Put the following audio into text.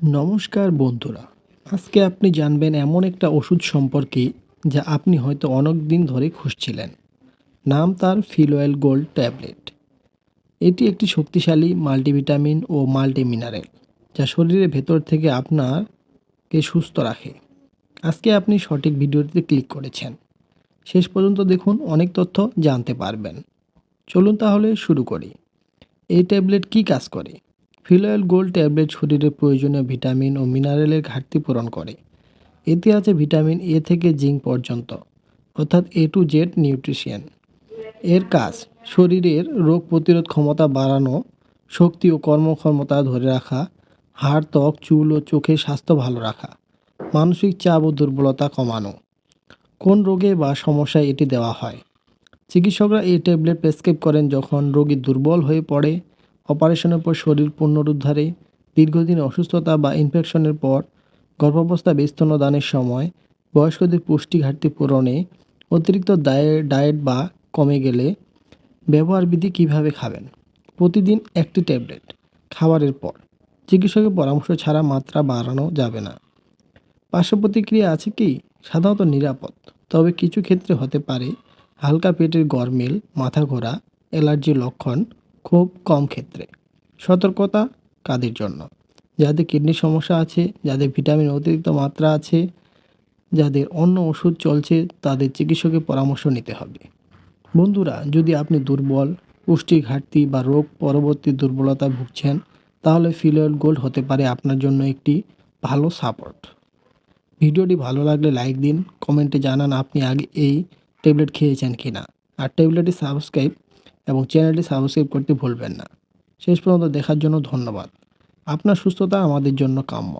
নমস্কার বন্ধুরা। আজকে আপনি জানবেন এমন একটা ওষুধ সম্পর্কে যা আপনি হয়তো অনেক দিন ধরে খুঁজছিলেন। নাম তার ফিলোয়েল গোল্ড ট্যাবলেট। এটি একটি শক্তিশালী মাল্টিভিটামিন ও মাল্টিমিনারেল, যা শরীরের ভেতর থেকে আপনাকে সুস্থ রাখে। আজকে আপনি সঠিক ভিডিওটিতে ক্লিক করেছেন। শেষ পর্যন্ত দেখুন, অনেক তথ্য জানতে পারবেন। চলুন তাহলে শুরু করি। এই ট্যাবলেট কি কাজ করে? ফিলোয়েল গোল্ড ট্যাবলেট শরীরে প্রয়োজনীয় ভিটামিন ও মিনারেলের ঘাটতি পূরণ করে। এতে আছে ভিটামিন এ থেকে জিঙ্ক পর্যন্ত, অর্থাৎ এ টু জেড নিউট্রিশন এর কাজ, শরীরের রোগ প্রতিরোধ ক্ষমতা বাড়ানো, শক্তি ও কর্মক্ষমতা ধরে রাখা, হাড়, ত্বক, চুল ও চোখের স্বাস্থ্য ভালো রাখা, মানসিক চাপ ও দুর্বলতা কমানো। কোন রোগে বা সমস্যায় এটি দেওয়া হয়? চিকিৎসকরা এই ট্যাবলেট প্রেসক্রাইব করেন যখন রোগী দুর্বল হয়ে পড়ে অপারেশনের পর শরীর পুনরুদ্ধারে, দীর্ঘদিন অসুস্থতা বা ইনফেকশনের পর গর্ভাবস্থা বিস্তনদানের সময় বয়স্কদের পুষ্টি ঘাটতি পূরণে অতিরিক্ত ডায়েট বা কমে গেলে ব্যবহার বিধি কীভাবে খাবেন? প্রতিদিন একটি ট্যাবলেট খাবারের পর। চিকিৎসকের পরামর্শ ছাড়া মাত্রা বাড়ানো যাবে না। পার্শ্ব প্রতিক্রিয়া আছে কি? সাধারণত নিরাপদ। তবে কিছু ক্ষেত্রে হতে পারে হালকা পেটের গরমিল মাথা ঘোরা অ্যালার্জির লক্ষণ খুব কম ক্ষেত্রে। সতর্কতা কাদের জন্য? যাদের কিডনির সমস্যা আছে, যাদের ভিটামিন অতিরিক্ত মাত্রা আছে, যাদের অন্য ওষুধ চলছে, তাদের চিকিৎসকের পরামর্শ নিতে হবে। বন্ধুরা, যদি আপনি দুর্বল পুষ্টি ঘাটতি বা রোগ পরবর্তী দুর্বলতা ভুগছেন, তাহলে ফিলোয়েল গোল্ড হতে পারে আপনার জন্য একটি ভালো সাপোর্ট। ভিডিওটি ভালো লাগলে লাইক দিন, কমেন্টে জানান আপনি আগে এই ট্যাবলেট খেয়েছেন কি না আর ট্যাবলেটটি সাবস্ক্রাইব এবং চ্যানেলটি সাবস্ক্রাইব করতে ভুলবেন না। শেষ পর্যন্ত দেখার জন্য ধন্যবাদ। আপনার সুস্থতা আমাদের জন্য কাম্য।